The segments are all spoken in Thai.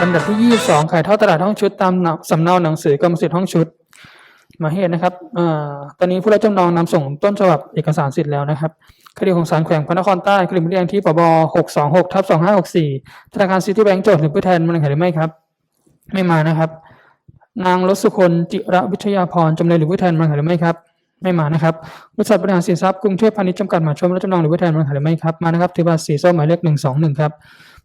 ลำดับที่ 22 ขายทอดตลาดห้องชุดตามสำเนาหนังสือกรรมสิทธิ์ห้องชุด มาเหตุนะครับอตอนนี้ผู้รับจำนองนำส่งต้นฉบับเอกสารสิทธิ์แล้วนะครับ คดีของศาลแขวงพระนครใต้คดีเรียงที่ปบ626ทับ2564 ธนาคารซิตี้แบงก์โจทย์หรือผู้แทนมันขายหรือไม่ครับ ไม่มานะครับ นางรสสุคนจิระวิทยาพรจำเลยหรือผู้แทนมันขายหรือไม่ครับ ไม่มานะครับบริษัทบริหารสินทรัพย์กรุงเทพพาณิชย์จำกัดมหาชนรับจำนองหรือผู้แทนมันขายหรือไม่ครับมานะครับถือบัตรสีส้มหมายเลขหนึ่งสองหนึ่งครับ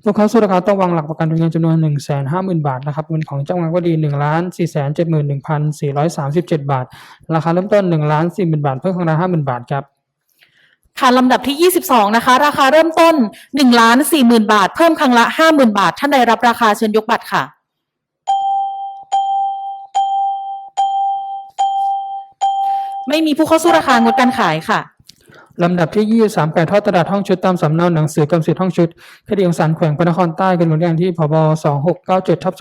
ลูกค้าสู้ราคาต้องวางหลักประกันเงินจำนวนหนึ่งแสนห้าหมื่นบาทนะครับเงินของเจ้าของก็ดีหนึ่งล้านสี่แสนเจ็ดหมื่นหนึ่งพันสี่ร้อยสามสิบเจ็ดบาท ราคาเริ่มต้นหนึ่งล้านสี่หมื่นบาท เพิ่มครั้งละห้าหมื่นบาทครับค่ะลำดับที่ 22 นะคะ ราคาเริ่มต้น1ล้าน40,000 บาท เพิ่มครั้งละ 50,000 บาท ท่านใดรับราคาเชิญยกบัตรค่ะ ไม่มีผู้เข้าสู้ราคางดการขายค่ะ ลำดับที่ 23แปดทอดตลาดห้องชุดตามสำเนาหนังสือกรรมสิทธิ์ห้องชุด คดีของศาลแขวงพระนครใต้เป็นหมดเรื่องที่พบ2697ทับ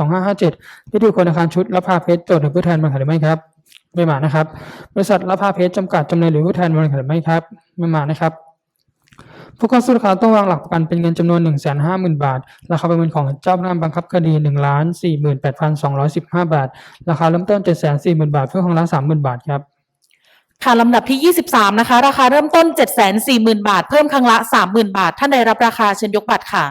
2557ที่ถูคนอาคารชุดรับพาเพชรโจทย์หรือผู้แทนมาขายหรือไม่ครับ ไม่มานะครับ บริษัทรับพาเพชรจำกัดจำเลยหรือผู้แทนมาขายหรือไม่ครับ ไม่มานะครับผู้เข้าสู้ราคาต้องวางหลักประกันเป็นเงินจำนวน 1 5 0 0 0 0 บาท ราคาประเมินของเจ้าพนักงานบังคับคดี1ล้าน48,215 บาท ราคาเริ่มต้น 740,000 บาท เพื่อของละ30,000 บาทครับ ค่ะลำดับที่ 23 นะคะ ราคาเริ่มต้น 740,000 บาท เพิ่มครั้งละ 30,000 บาท ท่านใดรับราคาเชิญยกบัตรค่ะ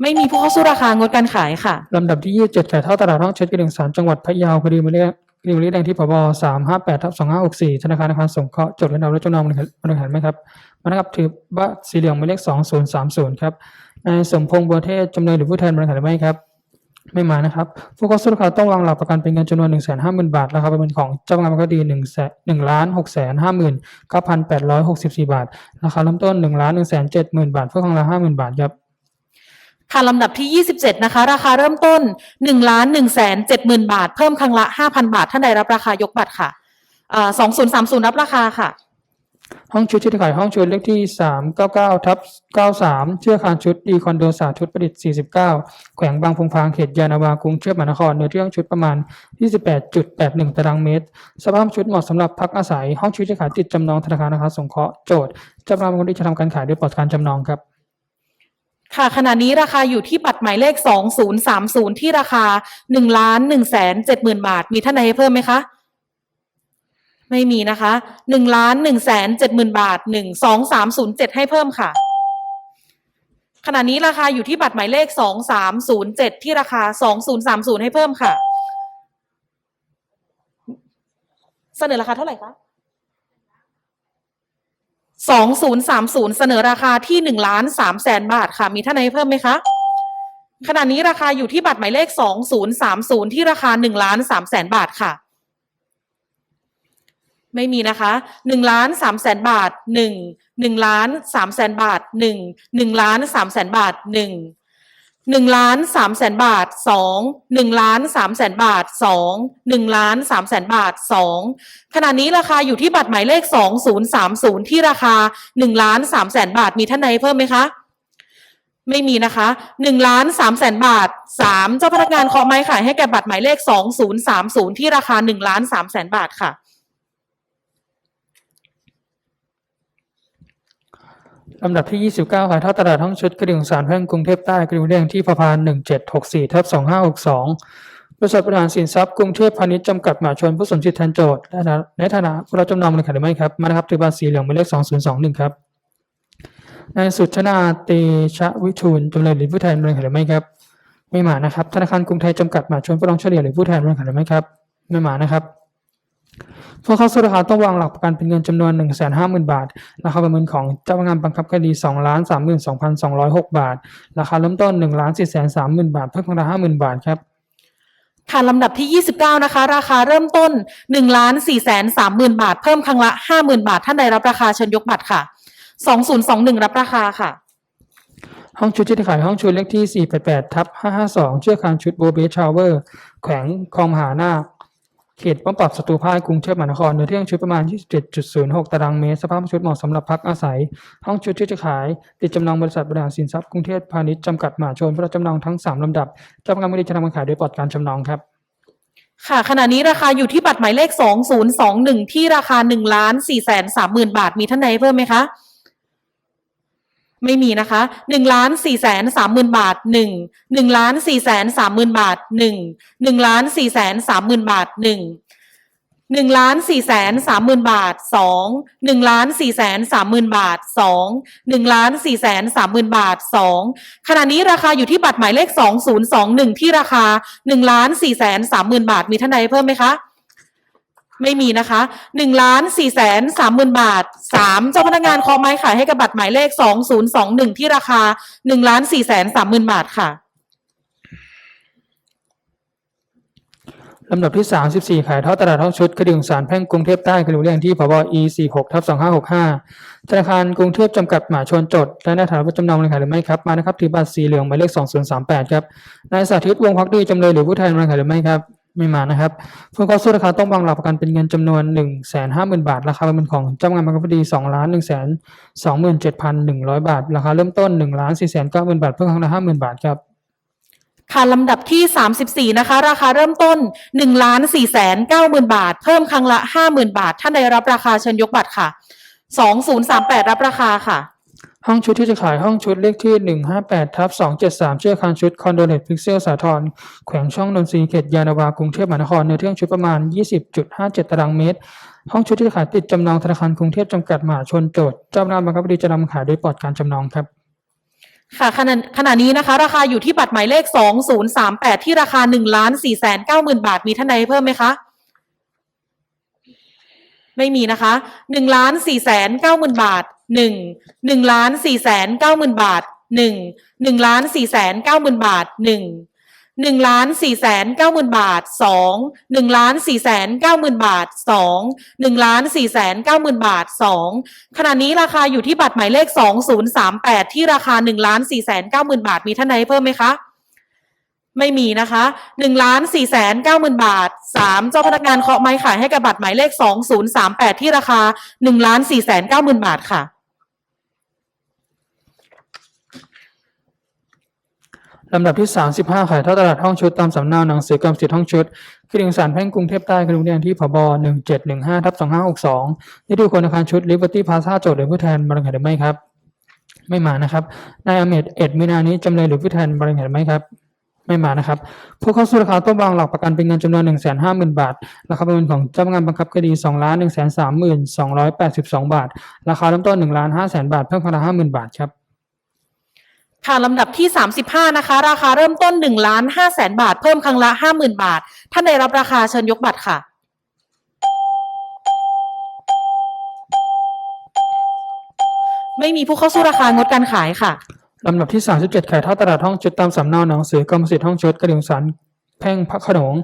ไม่มีผู้เข้าสู้ราคางดการขายค่ะ ลำดับที่ 27ขายเท่าตลาดห้องเช็ดกระดิ่งสารจังหวัดพะเยาคดีมาเรียกคดีมาเรียกแดงที่พบ358ทับ2564ธนาคารอาคารสงเคราะห์จดเงินดาวและจำนองบริหารไหมครับมานะครับถือบัตรสีเหลืองหมายเลข2030ครับนายสมพงษ์บัวเทศจำเลยหรือผู้แทนบริหารหรือไม่ครับ ไม่มานะครับผู้เข้าสู้ราคาต้องวางหลักประกันเป็นเงินจำนวน 1 5 0 0 0 0 บาทราคาประเมินของเจ้าพนักงานคดี1แสน1ล้าน6แสน5 9 8 6 4 บาท ราคาเริ่มต้น1ล้าน1แสน7 0,000 บาทเพื่อครั้งละ50,000 บาทครับค่ะลำดับที่ 27 นะคะ ราคาเริ่มต้น1ล้าน1แสน70,000 บาท เพิ่มครั้งละ 5,000 บาท ท่านใดรับราคายกบัตรค่ะอ่า2030 รับราคาค่ะ ห้องชุดที่ขายห้องชุดเลขที่ 399ทับ93 เชื่อคารชุดดีคอนโดสาธุประดิษฐ์49 แขวงบางพงพางเขตยานาวากรุงเทพมหานครเนื้อที่ห้องชุดประมาณ 28.81 ตารางเมตร สภาพชุดเหมาะสำหรับพักอาศัย ห้องชุดที่ขายติดจำนองธนาคารอาคารสงเคราะห์โจทย์จ้าพนักงคนที่จะทำการขายโดยปลอดการจำนองครับค่ะขณะนี้ราคาอยู่ที่บัตรหมายเลข 2030 ที่ราคา1ล้าน1แสน70,000 บาท มีท่านใดให้เพิ่มไหมคะ ไม่มีนะคะ1ล้าน1แสน70,000บาท12307ให้เพิ่มค่ะ ขณะนี้ราคาอยู่ที่บัตรหมายเลข2307ที่ราคา2030ให้เพิ่มค่ะ เสนอราคาเท่าไหร่คะสองศูนย์สามศูนย์เสนอราคาที่หนึ่งล้านสามแสนบาทค่ะ มีท่านใดเพิ่มไหมคะขณะนี้ราคาอยู่ที่บัตรหมายเลขสองศูนย์สามศูนย์ที่ราคาหนึ่งล้านสามแสนบาทค่ะ ไม่มีนะคะหนึ่งล้านสามแสนบาทหนึ่งหนึ่งล้านสามแสนบาทหนึ่งหนึ่งล้านสามแสนบาทหนึ่งหนึ่งล้านสามแสนบาทสองหนึ่งล้านสามแสนบาทสองหนึ่งล้านสามแสนบาทสองขณะนี้ราคาอยู่ที่บัตรหมายเลข2030ที่ราคา1ล้าน3แสนบาทมีท่านใดเพิ่มไหมคะ ไม่มีนะคะ1ล้าน3แสนบาท3เจ้าพนักงานเคาะไม้ขายให้แก่บัตรหมายเลข2030ที่ราคา1ล้าน3แสนบาทค่ะ ลำดับที่ 29ขายทอดตลาดห้องชุดกระดิ่งสารแพ่งกรุงเทพใต้กระดิ่งเรียงที่พพาน1764ทับ2562 บริษัทบริหารสินทรัพย์กรุงเทพพาณิชย์จำกัดมหาชนผู้สมชิดแทนโจทย์และในฐานะผู้รับจำนองบริษัทหรือไม่ครับ มานะครับถือบัตรสีเหลืองหมายเลข 2021 ครับ นายสุชนาเตชะวิทูลจำเลยหรือผู้แทนบริษัทหรือไม่ครับ ไม่มานะครับ ธนาคารกรุงไทยจำกัดมหาชนผู้รองเฉลี่ยหรือผู้แทนบริษัทหรือไม่ครับ ไม่มานะครับ ผู้เข้าสู้ราคาต้องวางหลักประกันเป็นเงินจำนวน 1 5 0 0 0 0 บาท ราคาประเมินของเจ้าพนักงานบังคับคดี2ล้าน32,206 บาท ราคาเริ่มต้น1ล้าน4 3 0 0 0 0 บาท เพิ่มครั้งละ50,000 บาทครับค่ะลำดับที่ 29 นะคะ ราคาเริ่มต้น1ล้าน4แสน30,000บาท เพิ่มครั้งละ 50,000 บาท ท่านใดรับราคาเชิญยกบัตรค่ะ 2021 รับราคาค่ะ ห้องชุดที่ขายห้องชุดเลขที่ 488ทับ552 เชื่อคานชุดโบเบชาวเวอร์ แขวงคลองมหานาค เขตป้อมปรับศัตรูพ่ายกรุงเทพมหานครเนื้อที่ห้องชุดประมาณ 27.06 ตารางเมตร สภาพชุดเหมาะสำหรับพักอาศัย ห้องชุดที่จะขาย ติดจำนองบริษัทบริหารสินทรัพย์กรุงเทพพาณิชย์จำกัดมหาชนเพื่อรับจำนองทั้ง 3 ลำดับจ้าพนักงานไม่ได้จะทำการขายโดยปลอดการจำนองครับ ค่ะ ขณะนี้ราคาอยู่ที่บัตรหมายเลขสองศูนย์สองหนึ่งที่ราคาหนึ่งล้านสี่แสนสามหมื่นบาท มีท่านใดเพิ่มไหมคะ ไม่มีนะคะหนึ่งล้านสี่แสนสามหมื่นบาทหนึ่งหนึ่งล้านสี่แสนสามหมื่นบาทหนึ่งหนึ่งล้านสี่แสนสามหมื่นบาทหนึ่งหนึ่งล้านสี่แสนสามหมื่นบาทสองหนึ่งล้านสี่แสนสามหมื่นบาทสองหนึ่งล้านสี่แสนสามหมื่นบาทสองขณะนี้ราคาอยู่ที่บัตรหมายเลขสองศูนย์สองหนึ่งที่ราคาหนึ่งล้านสี่แสนสามหมื่นบาทมีท่านใดเพิ่มไหมคะ ไม่มีนะคะหนึ่งล้านสี่แสนสามหมื่นบาทสามเจ้าพนักงานคอไม้ขายให้กับบัตรหมายเลขสองศูนย์สองหนึ่งที่ราคาหนึ่งล้านสี่แสนสามหมื่นบาทค่ะลำดับที่ 34 ขายทอดตลาดห้องชุดคดีของศาลแพ่งกรุงเทพใต้คดีเรื่องที่พบ E 4 6ทับ2565 ธนาคารกรุงเทพจำกัดหมหาชนจด และในฐานะผู้จำนองเลยขายหรือไม่ครับ มานะครับถือบัตรสีเหลืองหมายเลข 2038 ครับ นายสาธิตวงพักดีจำเลยหรือผู้แทนเลยขายหรือไม่ครับ ไม่มานะครับผู้เข้าสู้ราคาต้องวางหลักประกันเป็นเงินจำนวน150,000บาท ราคาประเมินของเจ้าพนักงานบังคับคดี2ล้าน1 2 7 1 0 0บาทราคาเริ่มต้น1ล้าน4 9 0 0 0 0บาทเพิ่มครั้งละ50,000บาทครับค่ะลำดับที่สามสิบสี่นะคะราคาเริ่มต้นหนึ่งล้านสี่แสนเก้าหมื่นบาท เพิ่มครั้งละห้าหมื่นบาท ท่านใดรับราคาเชิญยกบัตรค่ะสองศูนย์สามแปดรับราคาค่ะ ห้องชุดที่จะขายห้องชุดเลขที่ 158ทับ273ชื่อคารชุดคอนโดเนตพิกเซลสาทรแขวงช่องนนทรีเขตยานาวากรุงเทพมหานครเนื้อที่ห้องชุดประมาณ 20.57 ตารางเมตร ห้องชุดที่จะขายติดจำนองธนาคารกรุงเทพจำกัดมหาชนโจทย์เจ้าพนักงาบังคับคดีจะนำขายโดยปลอดการจำนองครับค่ะขณะขณะนี้นะคะราคาอยู่ที่บัตรหมายเลขสองศูนย์สามแปดที่ราคาหนึ่งล้านสี่แสนเก้าหมื่นบาทมีท่านใดเพิ่มไหมคะ ไม่มีนะคะหนึ่งล้านสี่แสนเก้าหมื่นบาท หนึ่งหนึ่งล้านสี่แสนเก้าหมื่นบาทหนึ่งหนึ่งล้านสี่แสนเก้าหมื่นบาทหนึ่งหนึ่งล้านสี่แสนเก้าหมื่นบาทสองหนึ่งล้านสี่แสนเก้าหมื่นบาทสองหนึ่งล้านสี่แสนเก้าหมื่นบาทสองขณะนี้ราคาอยู่ที่บัตรหมายเลขสองศูนย์สามแปดที่ราคาหนึ่งล้านสี่แสนเก้าหมื่นบาทมีท่านใดเพิ่มไหมคะ ไม่มีนะคะหนึ่งล้านสี่แสนเก้าหมื่นบาทสามเจ้าพนักงานเคาะไม้ขายให้กับบัตรหมายเลขสองศูนย์สามแปดที่ราคาหนึ่งล้านสี่แสนเก้าหมื่นบาทค่ะ ลำดับที่ 35 ขายทอดตลาดห้องชุดตามสำเนาหนังสือกรรมสิทธิ์ห้องชุดคดีของศาลแพ่งกรุงเทพใต้คดีเรียนที่ผบ1715ทับ2562นี่ดูคนอาคารชุด Liberty Plaza โจทย์หรือผู้แทนบริหารหรือไม่ครับ ไม่มานะครับนายอเมดเอ็ดมินานี้จำเลยหรือผู้แทนบริหารหรือไม่ครับ ไม่มานะครับ ผู้เข้าสู้ราคาต้องวางหลักประกันเป็นเงินจำนวน 150,000 บาท ราคาประเมินของเจ้าพนักงานบังคับคดี2ล้าน1 3 2 8 2 บาท ราคาเริ่มต้น1ล้าน5แสนบาทเพิ่มครั้งละ50,000 บาทครับ ค่ะลำดับที่สามสิบห้านะคะ ราคาเริ่มต้นหนึ่งล้านห้าแสนบาท เพิ่มครั้งละห้าหมื่นบาท ท่านใดรับราคาเชิญยกบัตรค่ะ ไม่มีผู้เข้าสู้ราคางดการขายค่ะ ลำดับที่ 37 ขายทอตลาดห้องชุดตามสำเนาหนังสือกรรมสิทธิ์ห้องชุดกระดิ่งสัน แพ่งพระขนง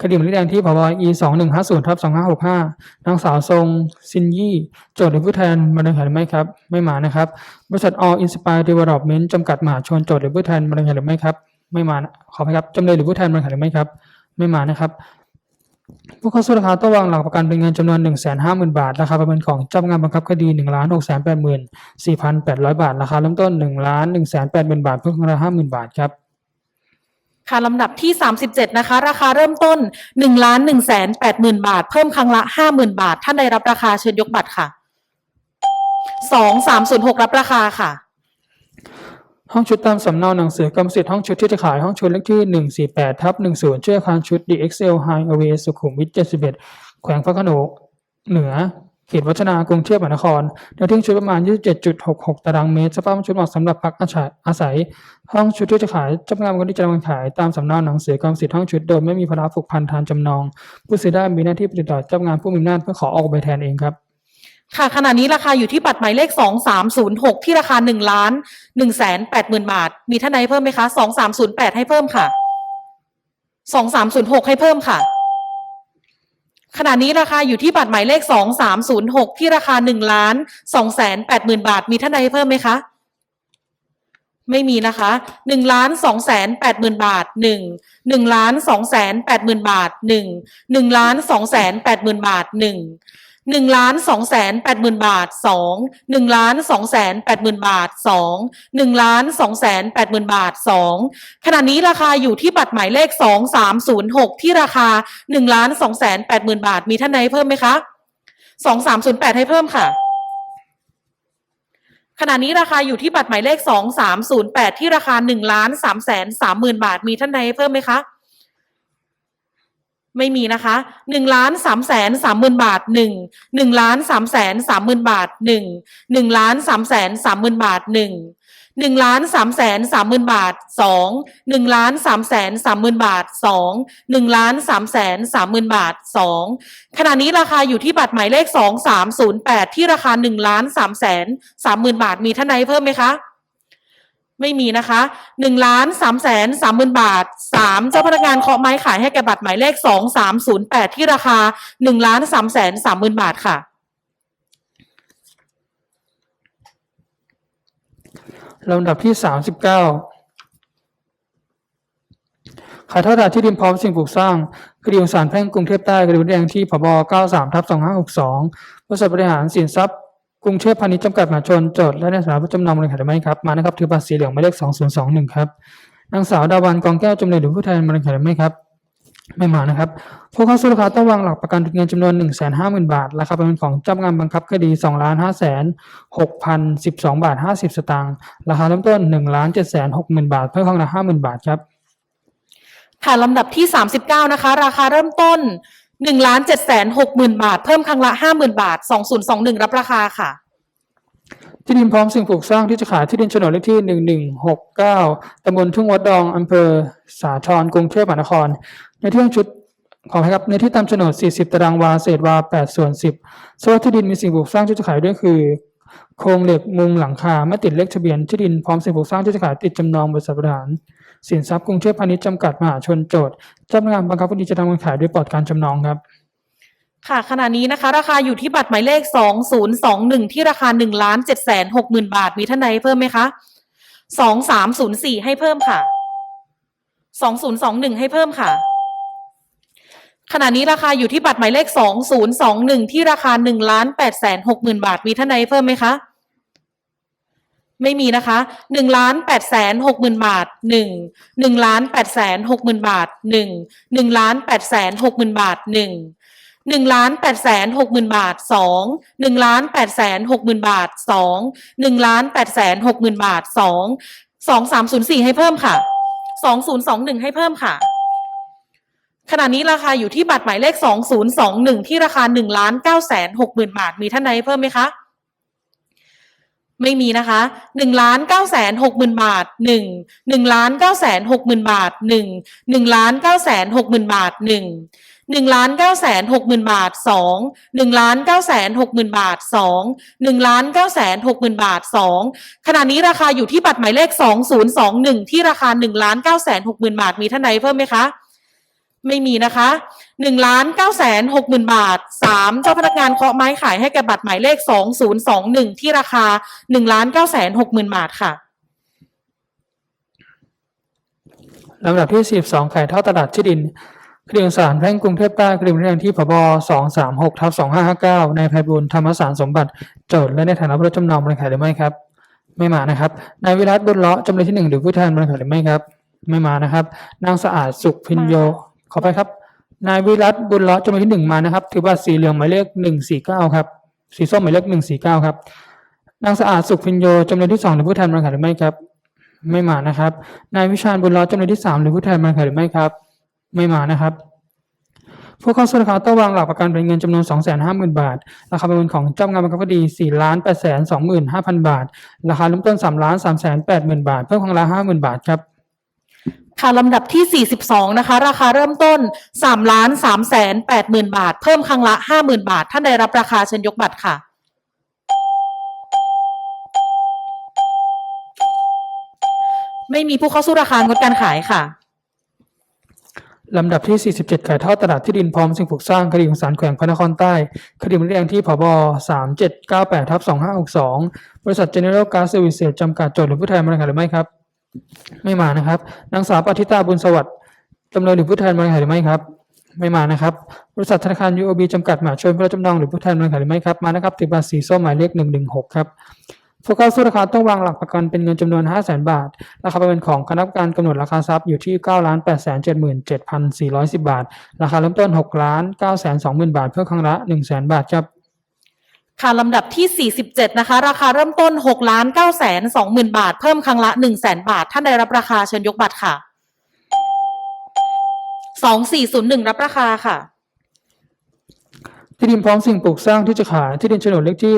คดีหมายเลขแดงที่พบ E 2150ทับ2565นางสาวทรงซินยี่ โจทย์หรือผู้แทนบริหารหรือไม่ครับ ไม่มานะครับ บริษัท All Inspire Development จำกัดมหาชนโจทย์หรือผู้แทนบริหารหรือไม่ครับ ไม่มานะขอไปครับจำเลยหรือผู้แทนบริหารหรือไม่ครับ ไม่มานะครับ ผู้เข้าสู้ราคาต้องวางหลักประกันเป็นเงินจำนวน150,000 บาท ราคาประเมินของเจ้าพนักงานบังคับคดี1 6 8 4 8 0 0 บาท ราคาเริ่มต้น1 1 8 0 0 0บาทเพิ่มครั้งละ50,000 บาทครับ ค่ะลำดับที่สามสิบเจ็ดนะคะ ราคาเริ่มต้นหนึ่งล้านหนึ่งแสนแปดหมื่นบาท เพิ่มครั้งละห้าหมื่นบาท ท่านใดรับราคาเชิญยกบัตรค่ะสองสามศูนย์หกรับราคาค่ะ ห้องชุดตามสำเนาหนังสือกรรมสิทธิ์ห้องชุดที่จะขายห้องชุดเลขที่ 148ทับ10ชื่ออาคารชุด DXL High Away สุขุมวิท71 แขวงพระโขนงเหนือ เขตวัฒนากรุงเทพมหานครเนื้อที่ชุดประมาณ 27.66 ตารางเมตรสภาพชุดเหมาะสำหรับพักอาศัยอาศัยห้องชุดที่จะขายจ้าพนักงานคนที่จะนำมาขายตามสำเนาหนังสือกรรมสิทธิ์ห้องชุดโดยไม่มีภาระผูกพันทางจำนอง ผู้ซื้อได้มีหน้าที่ติดต่อเจ้างานผู้มีอำนาจเพื่อขอออกใบแทนเองครับค่ะขณะนี้ราคาอยู่ที่บัตรหมายเลขสองสามศูนย์หกที่ราคาหนึ่งล้านหนึ่งแสนแปดหมื่นบาท มีท่านใดเพิ่มไหมคะสองสามศูนย์แปดให้เพิ่มค่ะสองสามศูนย์หกให้เพิ่มค่ะ ขณะนี้ราคาอยู่ที่บัตรหมายเลขสองสามศูนย์หกที่ราคาหนึ่งล้านสองแสนแปดหมื่นบาท มีท่านใดเพิ่มไหมคะ ไม่มีนะคะหนึ่งล้านสองแสนแปดหมื่นบาทหนึ่งหนึ่งล้านสองแสนแปดหมื่นบาทหนึ่งหนึ่งล้านสองแสนแปดหมื่นบาทหนึ่ง หนึ่งล้านสองแสนแปดหมื่นบาทสองหนึ่งล้านสองแสนแปดหมื่นบาทสองหนึ่งล้านสองแสนแปดหมื่นบาทสองขณะนี้ราคาอยู่ที่บัตรหมายเลขสองสามศูนย์หกที่ราคาหนึ่งล้านสองแสนแปดหมื่นบาท มีท่านใดเพิ่มไหมคะสองสามศูนย์แปดให้เพิ่มค่ะขณะนี้ราคาอยู่ที่บัตรหมายเลขสองสามศูนย์แปดที่ราคาหนึ่งล้านสามแสนสามหมื่นบาท มีท่านใดเพิ่มไหมคะ ไม่มีนะคะหนึ่งล้านสามแสนสามหมื่นบาทหนึ่งหนึ่งล้านสามแสนสามหมื่นบาทหนึ่งหนึ่งล้านสามแสนสามหมื่นบาทหนึ่งหนึ่งล้านสามแสนสามหมื่นบาทสองหนึ่งล้านสามแสนสามหมื่นบาทสองหนึ่งล้านสามแสนสามหมื่นบาทสองขณะนี้ราคาอยู่ที่บัตรหมายเลขสองสามศูนย์แปดที่ราคาหนึ่งล้านสามแสนสามหมื่นบาทมีท่านใดเพิ่มไหมคะ ไม่มีนะคะหนึ่งล้านสามแสนสามหมื่นบาทสามเจ้าพนักงานเคาะไม้ขายให้แก่บัตรหมายเลขสองสามศูนย์แปดที่ราคาหนึ่งล้านสามแสนสามหมื่นบาทค่ะ ลำดับที่สามสิบเก้าขายทอดตลาดที่ดินพร้อมสิ่งปลูกสร้างคดีของศาลแพ่งกรุงเทพใต้คดีแดงที่พบ 93ทับ2562บริษัทบริหารสินทรัพย์ รุงเทพพาณิชย์จำกัดมหาชนโจทย์และในฐานะผู้จำนำบริษัทหรือไม่ครับมานะครับถือบัตรสีเหลืองหมายเลข2021ครับนางสาวดาวันกองแก้วจำเลยหรือผู้แทนบริษัทหรือไม่ครับ ไม่มานะครับผู้เข้าสู้ราคาต้องวางหลักประกันเงินจำนวน 1 5 0 0 0 0 บาทราคาประเมินของเจ้าพนักงานบังคับคดี2 5 5 6 0 1 2 บาท 50 สตางค์ราคาเริ่มต้น1 7 6 0 0 0 0บาท เพิ่มครั้งละ50,000 บาทครับค่ะลำดับที่สามสิบเก้านะคะ ราคาเริ่มต้น หนึ่งล้านเจ็ดแสนหกหมื่นบาท เพิ่มครั้งละห้าหมื่นบาทสองศูนย์สองหนึ่งรับราคาค่ะ ที่ดินพร้อมสิ่งปลูกสร้างที่จะขายที่ดินโฉนดเลขที่หนึ่งหนึ่งหกเก้าตำบลทุ่งวัดดองอำเภอสาทรกรุงเทพมหานคร ในที่ชุดขอให้ครับในที่ตามโฉนด 40 ตารางวา เศษวา 8 ส่วน 10ส่วนที่ดินมีสิ่งปลูกสร้างที่จะขายด้วยคือ โครงเหล็กมุงหลังคาไม่ติดเลขทะเบียนที่ดินพร้อมสิ่งปลูกสร้างที่จะขายติดจำนองบริษัทบริหาร สินทรัพย์กรุงเทพพาณิชย์จำกัดมหาชนโจทย์เจ้าพนักงานบังคับคดีจะทำการขายด้วยปลอดการจำนองครับ ค่ะขณะนี้นะคะ ราคาอยู่ที่บัตรหมายเลขสองศูนย์สองหนึ่งที่ราคาหนึ่งล้านเจ็ดแสนหกหมื่นบาท มีท่านใดเพิ่มไหมคะสองสามศูนย์สี่ให้เพิ่มค่ะสองศูนย์สองหนึ่งให้เพิ่มค่ะขณะนี้ราคาอยู่ที่บัตรหมายเลขสองศูนย์สองหนึ่งที่ราคาหนึ่งล้านแปดแสนหกหมื่นบาท มีท่านใดเพิ่มไหมคะ ไม่มีนะคะหนึ่งล้านแปดแสนหกหมื่นบาทหนึ่งหนึ่งล้านแปดแสนหกหมื่นบาทหนึ่งหนึ่งล้านแปดแสนหกหมื่นบาทหนึ่งหนึ่งล้านแปดแสนหกหมื่นบาทสองหนึ่งล้านแปดแสนหกหมื่นบาทสองหนึ่งล้านแปดแสนหกหมื่นบาทสองสองสามศูนย์สี่ให้เพิ่มค่ะสองศูนย์สองหนึ่งให้เพิ่มค่ะ ขณะนี้ราคาอยู่ที่บัตรหมายเลขสองศูนย์สองหนึ่งที่ราคาหนึ่งล้านเก้าแสนหกหมื่นบาทมีท่านใดเพิ่มไหมคะ ไม่มีนะคะหนึ่งล้านเก้าแสนหกหมื่นบาทหนึ่งหนึ่งล้านเก้าแสนหกหมื่นบาทหนึ่งหนึ่งล้านเก้าแสนหกหมื่นบาทหนึ่งหนึ่งล้านเก้าแสนหกหมื่นบาทสองหนึ่งล้านเก้าแสนหกหมื่นบาทสองหนึ่งล้านเก้าแสนหกหมื่นบาทสองขณะนี้ราคาอยู่ที่บัตรหมายเลขสองศูนย์สองหนึ่งที่ราคาหนึ่งล้านเก้าแสนหกหมื่นบาทมีท่านใดเพิ่มไหมคะ ไม่มีนะคะหนึ่งล้านเก้าแสนหกหมื่นบาทสามเจ้าพนักงานเคาะไม้ขายให้แก่บัตรหมายเลขสองศูนย์สองหนึ่งที่ราคาหนึ่งล้านเก้าแสนหกหมื่นบาทค่ะลำดับที่42ขายเท่าตลาดที่ดินคดีของศาลแพ่งกรุงเทพใต้คดีเรื่องที่พบ236ทับ2559นายไพบูลย์ธรรมสารสมบัติโจทย์และในฐานะผู้รับจำนองบริขายหรือไม่ครับ ไม่มานะครับนายวิรัตบุญเลาะจำเลยที่หนึ่งหรือผู้แทนบริขายหรือไม่ครับ ไม่มานะครับ นางสะอาดสุขพินโย ขอไปครับ นายวิรัตบุญเลาะจำเลยที่หนึ่งมานะครับ ถือบัตรสีเหลืองหมายเลข149ครับ สีส้มหมายเลข149ครับ นางสะอาดสุขพินโยจำเลยที่สองหรือผู้แทนบริขายหรือไม่ครับ ไม่มานะครับ นายวิชาญบุญรอจำเลยที่สามหรือผู้แทนบริษัทหรือไม่ครับ ไม่มานะครับผู้เข้าสู้ราคาต้องวางหลักประกันเป็นเงินจำนวน 250,000 บาท ราคาประเมินของเจ้าพนักงานบังคับคดี4ล้าน8แสน25,000 บาท ราคาเริ่มต้น3ล้าน3แสน80,000 บาท เพิ่มครั้งละ 50,000 บาทครับ ค่ะลำดับที่ 42 นะคะ ราคาเริ่มต้น3ล้าน3แสน80,000บาท เพิ่มครั้งละ 50,000 บาท ท่านใดรับราคาเชิญยกบัตรค่ะ ไม่มีผู้เข้าสู้ราคางดการขายค่ะ ลำดับที่ 47 ขายทอดตลาดที่ดินพร้อมสิ่งปลูกสร้างคดีของศาลแขวงพระนครใต้ คดีมันเรียงที่ผบ3798ทับ2562 บริษัท General Gas Services จำกัดโจทย์หรือผู้แทนบริษัทหรือไม่ครับ ไม่มานะครับนางสาวปฏิตาบุญสวัสดิ์จำเลยหรือผู้แทนบริษัทหรือไม่ครับ ไม่มานะครับ บริษัทธนาคาร UOB จำกัดมหาชนผู้รับจำนองหรือผู้แทนบริษัทหรือไม่ครับมานะครับถือบัตรสีส้มหมายเลขหนึ่งหนึ่งหกครับผู้เข้าสู้ราคาต้องวางหลักประกันเป็นเงินจำนวน 5 0 0 0 0 0บาท ราคาประเมินของคณะกรรมการกำหนดราคาทรัพย์อยู่ที่ 9 8 7 7 410 บาท ราคาเริ่มต้น 6 9 2 0 0 0 0 บาท เพื่อครั้งละ 1 0 0 0 0 0 บาทครับ ค่ะลำดับที่ 47 นะคะ ราคาเริ่มต้น6ล้าน9แสน2หมื่นบาท เพิ่มครั้งละ1แสนบาท ท่านใดรับราคาเชิญยกบัตรค่ะ 2401 รับราคาค่ะ ที่ดินพร้อมสิ่งปลูกสร้างที่จะขายที่ดินโฉนดเลขที่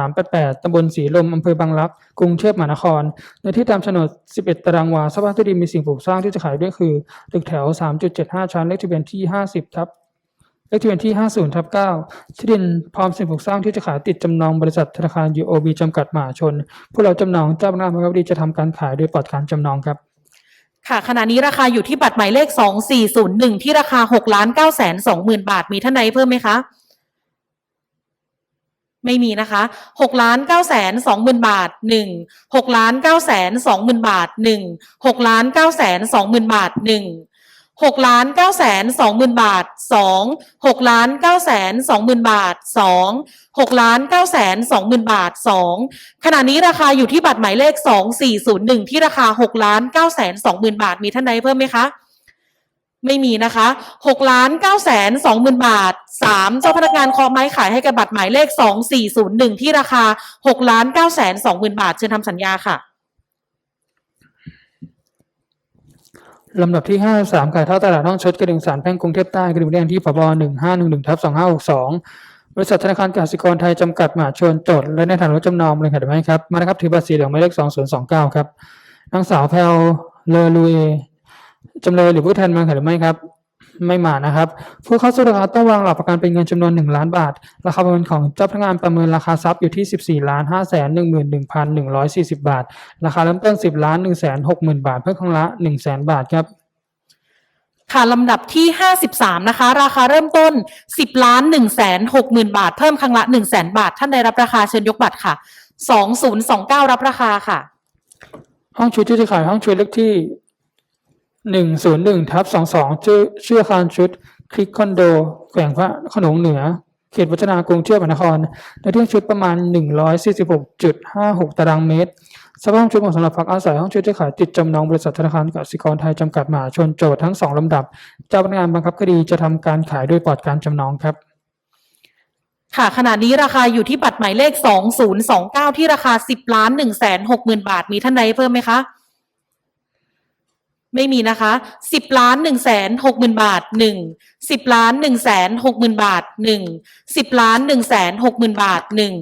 18388ตำบลสีลมอำเภอบางรักกรุงเทพมหานครในที่ตามโฉนด 11 ตารางวาสภาพที่ดินมีสิ่งปลูกสร้างที่จะขายด้วยคือตึกแถว 3.75 ชั้นเลขทะเบียนที่ 50ทับ เลขทะเบียนที่ 50ทับ9ที่ดินพร้อมสิ่งปลูกสร้างที่จะขายติดจำนองบริษัทธนาคาร UOB จำกัดมหาชน ผู้เราจำนองเจ้าพนักงานบริษัทจะทำการขายโดยปลอดการจำนองครับ ค่ะขณะนี้ราคาอยู่ที่บัตรหมายเลข 2401 ที่ราคา6ล้าน9แสน2หมื่นบาท มีท่านใดเพิ่มไหมคะ ไม่มีนะคะ6ล้าน9แสน2หมื่นบาท 1 6ล้าน9แสน2หมื่นบาท 1 6ล้าน9แสน2หมื่นบาท 1 6ล้าน9แสน2หมื่นบาท2 6ล้าน9แสน2หมื่นบาท2 6ล้าน9แสน2หมื่นบาท2ขณะนี้ราคาอยู่ที่บัตรหมายเลข2401ที่ราคา6ล้าน9แสน2หมื่นบาทมีท่านใดเพิ่มไหมคะไม่มีนะคะ6ล้าน9แสน2หมื่นบาท 3 เจ้าพนักงานคอไม้ขายให้กับบัตรหมายเลข 2401 ที่ราคา6ล้าน9แสน2หมื่นบาท เชิญทำสัญญาค่ะ ลำดับที่ 53ขายเท่าตลาดห้องชดกระดิ่งสารแพ่งกรุงเทพใต้กระดิ่งแดงที่พบ1511ทับ2562 บริษัทธนาคารกสิกรไทยจำกัดมหาชนโจทย์และในฐานะจำนองบริษัทหรือไม่ครับมานะครับถือบัตรสีเหลืองหมายเลข2029 ครับนางสาวแพลเลอลูเอจำเลยหรือผู้แทนมาค่ะหรือไม่ครับ ไม่มานะครับ ผู้เข้าสู้ราคาต้องวางหลักประกันเป็นเงินจำนวน 1 ล้านบาท ราคาประเมินของเจ้าพนักงานประเมินราคาทรัพย์อยู่ที่ 14ล้าน5แสน11,140 บาท ราคาเริ่มต้น 10ล้าน1แสน60,000บาท เพื่อครั้งละ1แสนบาทครับค่ะลำดับที่ 53 นะคะ ราคาเริ่มต้น 10ล้าน1แสน6หมื่นบาท เพิ่มครั้งละ1แสนบาท ท่านใดรับราคาเชิญยกบัตรค่ะ 2029 รับราคาค่ะ ห้องชุดที่จะขายห้องชุดเลขที่ หนึ่งศูนย์หนึ่งทับสองสองชื่อชื่ออาคารชุดคลิกคอนโด แขวงพระขนงเหนือ เขตวัฒนากรุงเทพมหานครในที่ชุดประมาณหนึ่งร้อยสี่สิบหกจุดห้าหกตารางเมตรสภาพห้องชุดเหมาะสำหรับพักอาศัยห้องชุดที่ขายติดจำนองบริษัทธนาคารกสิกรไทยจำกัดมหาชนโจทย์ทั้งสองลำดับ เจ้าพนักงานบังคับคดีจะทำการขายโดยปลอดการจำนองครับค่ะขณะนี้ราคาอยู่ที่บัตรหมายเลข 2029 ที่ราคา 10ล้าน1แสน6หมื่นบาท มีท่านใดเพิ่มไหมคะ ไม่มีนะคะสิบล้านหนึ่งแสนหกหมื่นบาทหนึ่งสิบล้านหนึ่งแสนหกหมื่นบาทหนึ่งสิบล้านหนึ่งแสนหกหมื่นบาทหนึ่ง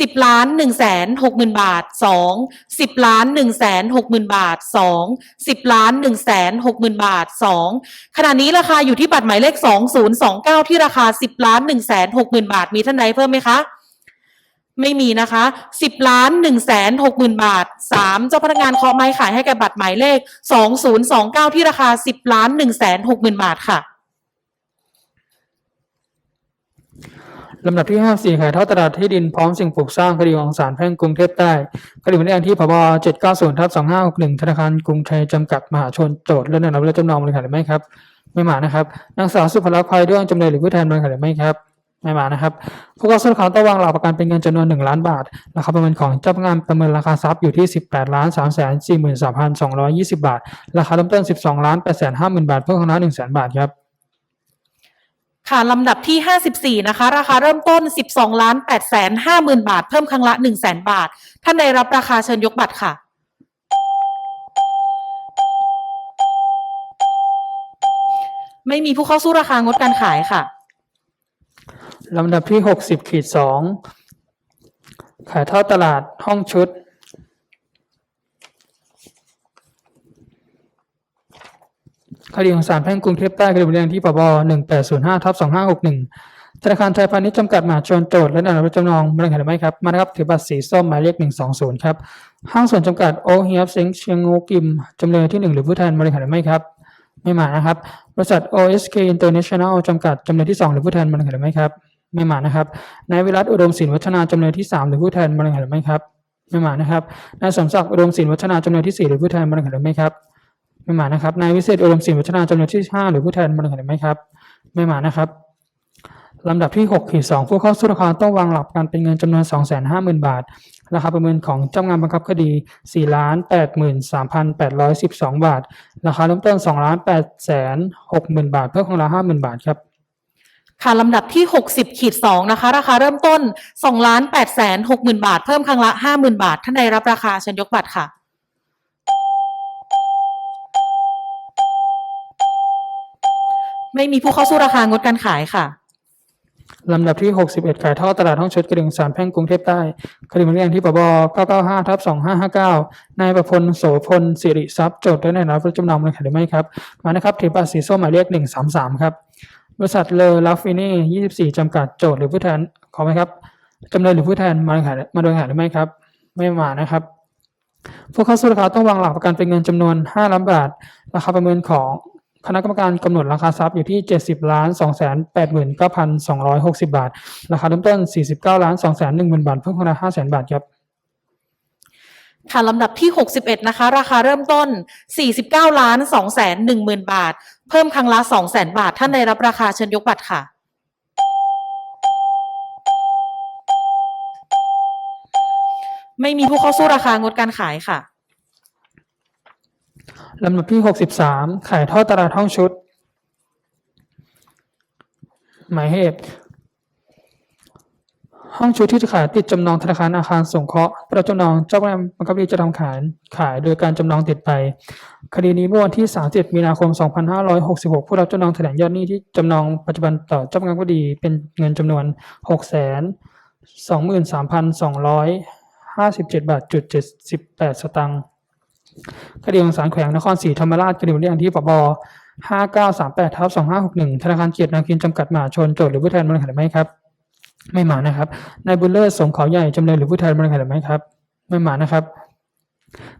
สิบล้านหนึ่งแสนหกหมื่นบาทสองสิบล้านหนึ่งแสนหกหมื่นบาทสองสิบล้านหนึ่งแสนหกหมื่นบาทสองขณะนี้ราคาอยู่ที่บัตรหมายเลขสองศูนย์สองเก้าที่ราคาสิบล้านหนึ่งแสนหกหมื่นบาทมีท่านใดเพิ่มไหมคะ ไม่มีนะคะ10ล้าน1แสน6หมื่นบาท3เจ้าพนักงานเคาะไม้ขายให้แกับบัตรหมายเลข2029ที่ราคา10ล้าน1แสน6หมื่นบาทค่ะลำดับที่54ขายเท่าตลาดที่ดินพร้อมสิ่งปลูกสร้างคดีของศาลแพ่งกรุงเทพใต้คดีเป็นแรงที่พบ790ทับ2561ธนาคารกรุงไทยจำกัดมหาชนโจทย์และนำรับจำนองบริษัทหรือไม่ครับ ไม่มานะครับนางสาวสุภลักษณ์ภัยด้วงจำเลยหรือผู้แทนบริษัทหรือไม่ครับ ไม่มานะครับผู้เข้าสู้ขาวต้องวางหลักประกันเป็นเงินจำนวน 1 ล้านบาท ราคาประเมินของเจ้าพนักงานประเมินราคาทรัพย์อยู่ที่ 18ล้าน3แสน43,220 บาท ราคาเริ่มต้น 12ล้าน8แสน50,000 บาท เพิ่มครั้งละ1แสนบาทครับค่ะลำดับที่ 54 นะคะ ราคาเริ่มต้น 12ล้าน8แสน5หมื่นบาท เพิ่มครั้งละ1แสนบาท ท่านใดรับราคาเชิญยกบัตรค่ะไม่มีผู้เข้าสู้ราคางดการขายค่ะ ลำดับที่หกสิบขีดสองขายทอดตลาดห้องชุด คดีของศาลแพ่งกรุงเทพใต้คดีบุรีรัมย์ที่ปบหนึ่งแปดศูนย์ห้าทับสองห้าหกหนึ่งธนาคารไทยพาณิชย์จำกัดมหาชนโจทย์และนำรับจำนองบริษัทหรือไม่ครับมาครับถือบัตรสีส้มหมายเลขหนึ่งสองศูนย์ครับห้างส่วนจำกัดโอเฮียบเซ็งเชียงโงกิมจำเลยที่หนึ่งหรือผู้แทนบริษัทหรือไม่ครับไม่มานะครับบริษัท OSK International จำกัดจำเลยที่2หรือผู้แทนบริษัทหรือไม่ครับ ไม่มานะครับ นายวิรัตอุดมศิลป์วัฒนาจำเลยที่3หรือผู้แทนบริษัทหรือไม่ครับ ไม่มานะครับ นายสมศักดิ์อุดมศิลป์วัฒนาจำเลยที่4หรือผู้แทนบริษัทหรือไม่ครับ ไม่มานะครับ นายวิเศษอุดมศิลป์วัฒนาจำเลยที่5หรือผู้แทนบริษัทหรือไม่ครับ ไม่มานะครับลำดับที่6ขีด2ผู้เข้าสู้ราคาต้องวางหลักกันเป็นเงินจำนวน 250,000 บาท ราคาประเมินของเจ้างานบังคับคดี4ล้าน83,812 บาท ราคาเริ่มต้น2ล้าน8แสน60,000 บาท เพิ่มของละ50,000 บาทครับ ค่ะลำดับที่ 60ขีด2นะคะ ราคาเริ่มต้น2ล้าน8แสน60,000 บาท เพิ่มครั้งละ 50,000 บาท ท่านใดรับราคาเชิญยกบัตรค่ะ ไม่มีผู้เข้าสู้ราคางดการขายค่ะ ลำดับที่ 61 ขายท่อตลาดห้องชุดกระดึงสารแพ่งกรุงเทพใต้คดีหมายเลขที่ปบ995ทับ2559นายประพลโสพลสิริทรัพย์โจทย์ได้ในรับจำนำเลยค่ะหรือไม่ครับ มานะครับถือบัตรสีส้มหมายเลข133 ครับ บริษัทเลอลาฟินี่24จำกัดโจทย์หรือผู้แทนขอไหมครับจำเลยหรือผู้แทนมาโดยขามาโดยขายหรือไม่ครับ ไม่มานะครับ ผู้เข้าสู้ราคาต้องวางหลักประกันเป็นเงินจำนวน5ล้านบาท ราคาประเมินของคณะกรรมการกำหนดราคาทรัพย์อยู่ที่ 70ล้าน2 8 9 2 6 0 บาท ราคาเริ่มต้น 49ล้าน2 1 0 0 0 0 บาท เพิ่มขึ้นมา5 0 0 0 0 บาทครับ ค่ะลำดับที่ 61 นะคะ ราคาเริ่มต้น 49ล้าน2แสน1หมื่นบาท เพิ่มครั้งละ2แสนบาท ท่านใดรับราคาเชิญยกบัตรค่ะ ไม่มีผู้เข้าสู้ราคางดการขายค่ะ ลำดับที่ 63 ขายท่อตลาดห้องชุด หมายเหตุ ห้องชุดที่จะขายติดจำนองธนาคารอาคารสงเคราะห์ประจำนองเจ้าพนักงานบังคับคดีจะทำขายขายโดยการจำนองติดไป คดีนี้เมื่อวันที่30มีนาคม 2566 ผู้รับจำนองแถลงยอดหนี้ที่จำนองปัจจุบันต่อเจ้าพนักงานคดีเป็นเงินจำนวน 6 2 23,257 บาทจุด78 สตางค์คดีของศาลแขวงนครศรีธรรมราชคดีหมายเลขที่ปบ5938ทับ2561 ธนาคารเกียรตินาคินจำกัดมหาชนโจทย์หรือผู้แทนบริหารหรือไม่ครับ ไม่มานะครับนายบุญเลิศสงขอใหญ่จำเลยหรือผู้แทนบริหารหรือไม่ครับ ไม่มานะครับ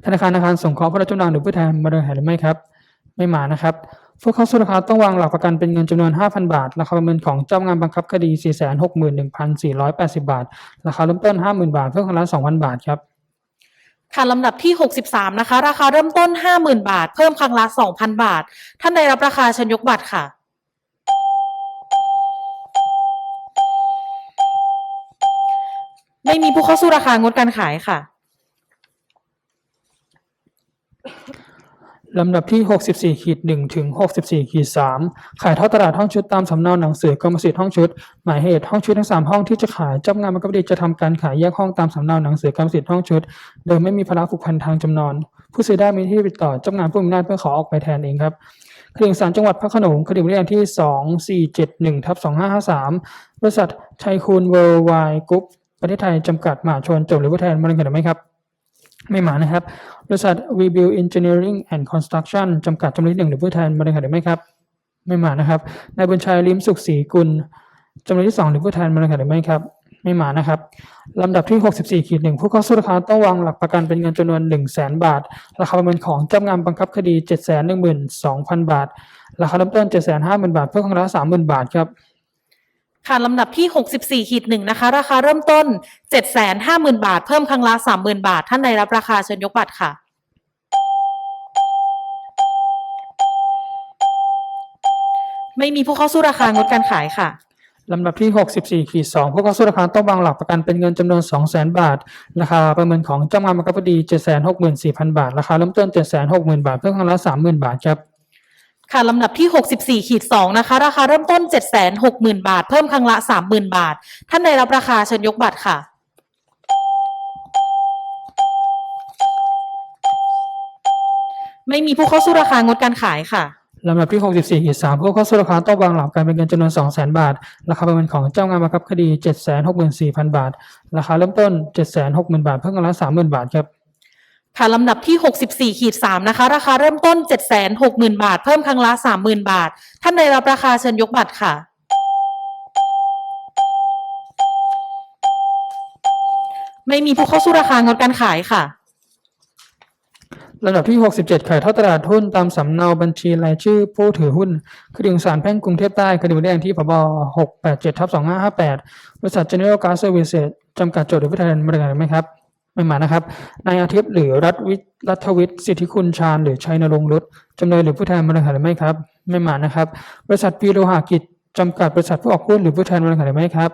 ธนาคารอาคารสงเคราะห์พระราชจำนองหรือผู้แทนบริหารหรือไม่ครับ ไม่มานะครับผู้เข้าสู้ราคาต้องวางหลักประกันเป็นเงินจำนวน 5,000 บาท ราคาประเมินของเจ้างานบังคับคดี 461,480 บาท ราคาเริ่มต้น 50,000 บาท เพิ่มครั้งละ2,000 บาทครับ ค่ะลำดับที่ 63 นะคะ ราคาเริ่มต้น 50,000 บาท เพิ่มครั้งละ 2,000 บาท ท่านใดรับราคาชิญยกบัตรค่ะ ไม่มีผู้เข้าสู้ราคางดการขายค่ะ ลำดับที่ 64ขีด1ถึง 64ขีด3ขายท่อตลาดห้องชุดตามสำเนาหนังสือกรรมสิทธิ์ห้องชุด หมายเหตุห้องชุดทั้ง 3 ห้องที่จะขายเจ้าพนักงานบังคับคดีจะทำการขายแยกห้องตามสำเนาหนังสือกรรมสิทธิ์ห้องชุด โดยไม่มีภาระผูกพันทางจำนองผู้ซื้อได้มีที่ติดต่อเจ้าพนักงานผู้มีอำนาจเพื่อขอออกไปแทนเองครับคดีของศาลจังหวัดพระโขนงคดีหมายเลขที่ 2471ทับ2553บริษัทไทคูนเวิร์ไวกรุ๊ป ประเทศไทยจำกัดมหาชนจบหรือผู้แทนบริษัทหรือไม่ครับ ไม่มานะครับบริษัท Rebuild Engineering and Construction จำกัดจำเลยหนึ่งหรือผู้แทนบริษัทหรือไม่ครับ ไม่มานะครับนายบุญชัยลิมสุขศรีกุลจำเลยที่สองหรือผู้แทนบริษัทหรือไม่ครับไม่มานะครับ ลำดับที่ 64ขีดหนึ่งผู้เข้าสู้ราคาต้องวางหลักประกันเป็นเงินจำนวน 1 0 0 0 0แสนบาท ราคาประเมินของเจ้างานบังคับคดี 7 1 2 0 0 0 บาท ราคาเริ่มต้น 7 5 0 0 0 0 บาท เพิ่มครั้งละ30,000 บาทครับ ค่ะลำดับที่ 64ขีดหนึ่งนะคะ ราคาเริ่มต้น 750,000 บาท เพิ่มครั้งละ 30,000 บาท ท่านใดรับราคาเชิญยกบัตรค่ะ ไม่มีผู้เข้าสู้ราคางดการขายค่ะ ลำดับที่ 64ขีด2ผู้เข้าสู้ราคาต้องวางหลักประกันเป็นเงินจำนวน 200,000 บาท ราคาประเมินของเจ้างานบังคับคดี 764,000 บาท ราคาเริ่มต้น 760,000 บาท เพิ่มครั้งละ 30,000 บาทครับ ค่ะลำดับที่ 64ขีด2นะคะ ราคาเริ่มต้น 760,000 บาท เพิ่มครั้งละ 30,000 บาท ท่านใดรับราคาเชิญยกบัตรค่ะ ไม่มีผู้เข้าสู้ราคางดการขายค่ะ ลำดับที่ 64ขีด3ผู้เข้าสู้ราคาต้องวางหลักประกันเป็นเงินจำนวน 200,000 บาท ราคาประเมินของเจ้างานบังคับคดี 764,000 บาท ราคาเริ่มต้น 760,000 บาท เพิ่มครั้งละ 30,000 บาทครับ ค่ะลำดับที่ 64ขีด3นะคะ ราคาเริ่มต้น 760,000 บาท เพิ่มครั้งละ 30,000 บาท ท่านใดรับราคาเชิญยกบัตรค่ะ ไม่มีผู้เข้าสู้ราคางดการขายค่ะลำดับที่ 67 ขายทอดตลาดหุ้นตามสำเนาบัญชีรายชื่อผู้ถือหุ้น คดีองศาลแพ่งกรุงเทพใต้คดีหมายเลขที่พบ687ทับ2558 บริษัท General Gas Services จำกัดโจทย์หรือผู้แทนบริการหมครับ ไม่มานะครับนายอาทิตย์หรือรัฐวิรัฐวิทย์สิทธิคุณชาญหรือชัยนรงค์รุตจำเลยหรือผู้แทนบริการหรือไม่ครับ ไม่มานะครับ บริษัทพีโลหะกิจจำกัดบริษัทผู้ออกหุ้นหรือผู้แทนบริษัทหรือไม่ครับ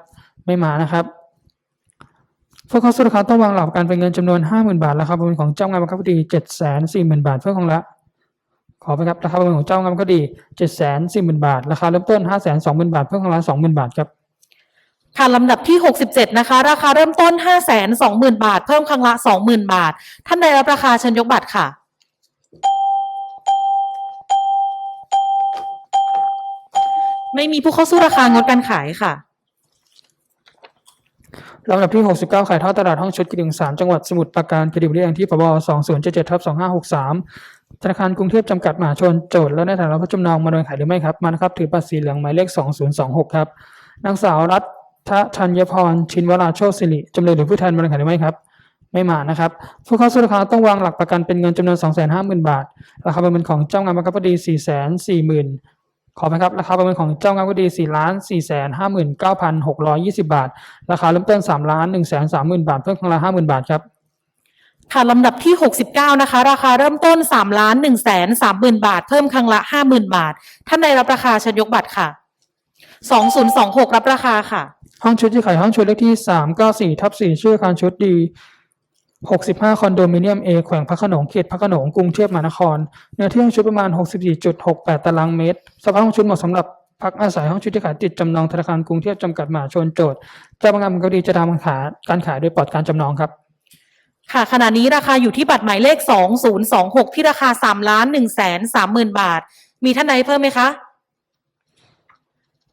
ไม่มานะครับผู้เข้าสู่ราคาต้องวางหลักประกันเป็นเงินจำนวน 50,000 บาทราคาประเมินของเจ้างานบังคับคดี740,000 บาทเพื่อของละขอไปครับราคาประเมินของเจ้างานบังคับคดี740,000 บาทราคาเริ่มต้น 520,000 บาทเพื่อของละ20,000 บาทครับ ค่ะลำดับที่ 67 นะคะ ราคาเริ่มต้น 5 2 0 0 0 0 บาท เพิ่มครั้งละ 20,000 บาท ท่านใดรับราคาเชิญยกบัตรค่ะ ไม่มีผู้เข้าสู้ราคางดการขายค่ะ ลำดับที่ 69 ขายทอดตลาดห้องชุดกิติงสามจังหวัดสมุทรปราการคดีบุรีแองที่พบ2077ทับ2563 ธนาคารกรุงเทพจำกัดมหาชนโจทย์และในฐานะผู้จำนองมาโดนขายหรือไม่ครับ มานะครับ ถือบัตรสีเหลืองหมายเลข 2026 ครับ นางสาวรั ฐธัญพร ชินวราโชคสิริจำเลยหรือผู้แทนมาโดนขายหรือไม่ครับ ไม่มานะครับ ผู้เข้าสู้ราคาต้องวางหลักประกันเป็นเงินจำนวน 250,000 บาท ราคาประเมินของเจ้างานบังคับคดี 440,000ขอไปครับ ราคาประเมินของเจ้างานบังคับคดี4ล้าน4แสน59,620 บาท ราคาเริ่มต้น3ล้าน1แสน30,000 บาท เพิ่มครั้งละ50,000 บาทครับค่ะลำดับที่ 69 นะคะ ราคาเริ่มต้น3ล้าน1แสน30,000 บาท เพิ่มครั้งละ 50,000 บาท ท่านใดรับราคาเชิญยกบัตรค่ะ 2026 รับราคาค่ะ ห้องชุดที่ขายห้องชุดเลขที่สามเก้าสี่ทับสี่ชื่ออาคารชุดดีหกสิบห้าคอนโดมิเนียมเอแขวงพระขนงเขตพระขนงกรุงเทพมหานคร เนื้อที่ห้องชุดประมาณหกสิบสี่จุดหกแปดตารางเมตร สภาพห้องชุดเหมาะสำหรับพักอาศัยห้องชุดที่ขายติดจำนองธนาคารกรุงเทพจำกัดมหาชนโจทย์เจ้าพนักงานบังคับคดีจะทำการขายการขายโดยปลอดการจำนองครับค่ะขณะนี้ราคาอยู่ที่บัตรหมายเลข 2026 ที่ราคา 3 ล้าน1แสน30,000 บาท มีท่านใดเพิ่มไหมคะ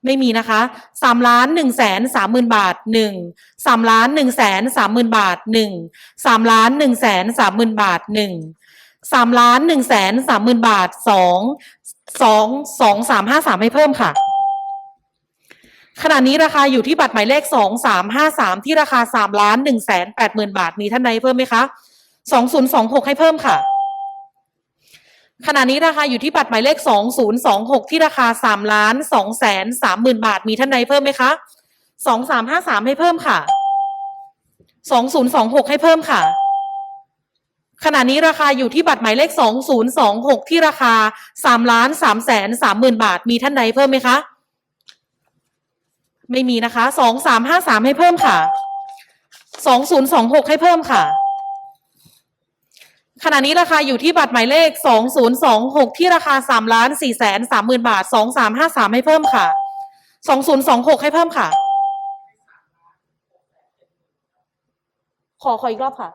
ไม่มีนะคะ3ล้าน1แสน30,000บาท1 3ล้าน1แสน30,000บาท1 3ล้าน1แสน30,000บาท1 3ล้าน1แสน30,000บาท2 2 2 3 5 3ให้เพิ่มค่ะ ขณะนี้ราคาอยู่ที่บัตรหมายเลขสองสามห้าสามที่ราคาสามล้านหนึ่งแสนแปดหมื่นบาทมีท่านใดเพิ่มไหมคะสองศูนย์สองหกให้เพิ่มค่ะ ขณะนี้ราคาอยู่ที่บัตรหมายเลขสองศูนย์สองหกที่ราคาสามล้านสองแสนสามหมื่นบาท มีท่านใดเพิ่มไหมคะสองสามห้าสามให้เพิ่มค่ะสองศูนย์สองหกให้เพิ่มค่ะ ขณะนี้ราคาอยู่ที่บัตรหมายเลขสองศูนย์สองหกที่ราคาสามล้านสามแสนสามหมื่นบาท มีท่านใดเพิ่มไหมคะ ไม่มีนะคะสองสามห้าสามให้เพิ่มค่ะสองศูนย์สองหกให้เพิ่มค่ะ ขณะนี้ราคาอยู่ที่บัตรหมายเลขสองศูนย์สองหกที่ราคาสามล้านสี่แสนสามหมื่นบาทสองสามห้าสามให้เพิ่มค่ะสองศูนย์สองหกให้เพิ่มค่ะ ขอขออีกรอบค่ะ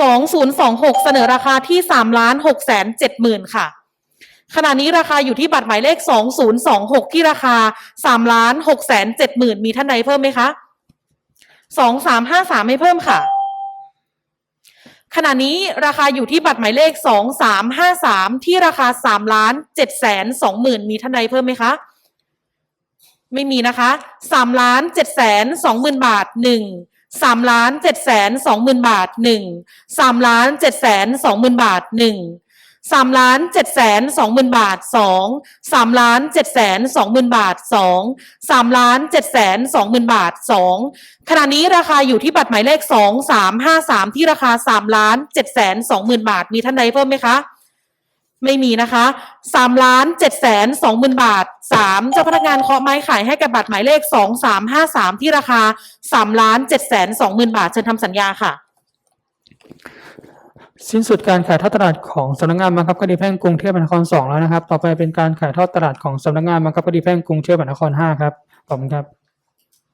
สองศูนย์สองหกเสนอราคาที่สามล้านหกแสนเจ็ดหมื่นค่ะ ขณะนี้ราคาอยู่ที่บัตรหมายเลขสองศูนย์สองหกที่ราคาสามล้านหกแสนเจ็ดหมื่นมีท่านใดเพิ่มไหมคะสองสามห้าสามให้เพิ่มค่ะ ขณะนี้ราคาอยู่ที่บัตรหมายเลขสองสามห้าสามที่ราคาสามล้านเจ็ดแสนสองหมื่นมีท่านใดเพิ่มไหมคะ ไม่มีนะคะสามล้านเจ็ดแสนสองหมื่นบาทหนึ่งสามล้านเจ็ดแสนสองหมื่นบาทหนึ่งสามล้านเจ็ดแสนสองหมื่นบาทหนึ่ง สามล้านเจ็ดแสนสองหมื่นบาทสองสามล้านเจ็ดแสนสองหมื่นบาทสองสามล้านเจ็ดแสนสองหมื่นบาทสองขณะนี้ราคาอยู่ที่บัตรหมายเลขสองสามห้าสามที่ราคาสามล้านเจ็ดแสนสองหมื่นบาท มีท่านใดเพิ่มไหมคะ ไม่มีนะคะสามล้านเจ็ดแสนสองหมื่นบาทสามเจ้าพนักงานเคาะไม้ขายให้กับบัตรหมายเลขสองสามห้าสามที่ราคาสามล้านเจ็ดแสนสองหมื่นบาทเชิญทำสัญญาค่ะ สิ้นสุดการขายทอดตลาดของสำนักงานบังคับคดีแพ่งกรุงเทพมหานครสองแล้วนะครับ ต่อไปเป็นการขายทอดตลาดของสำนักงานบังคับคดีแพ่งกรุงเทพมหานครห้าครับ ขอบคุณครับ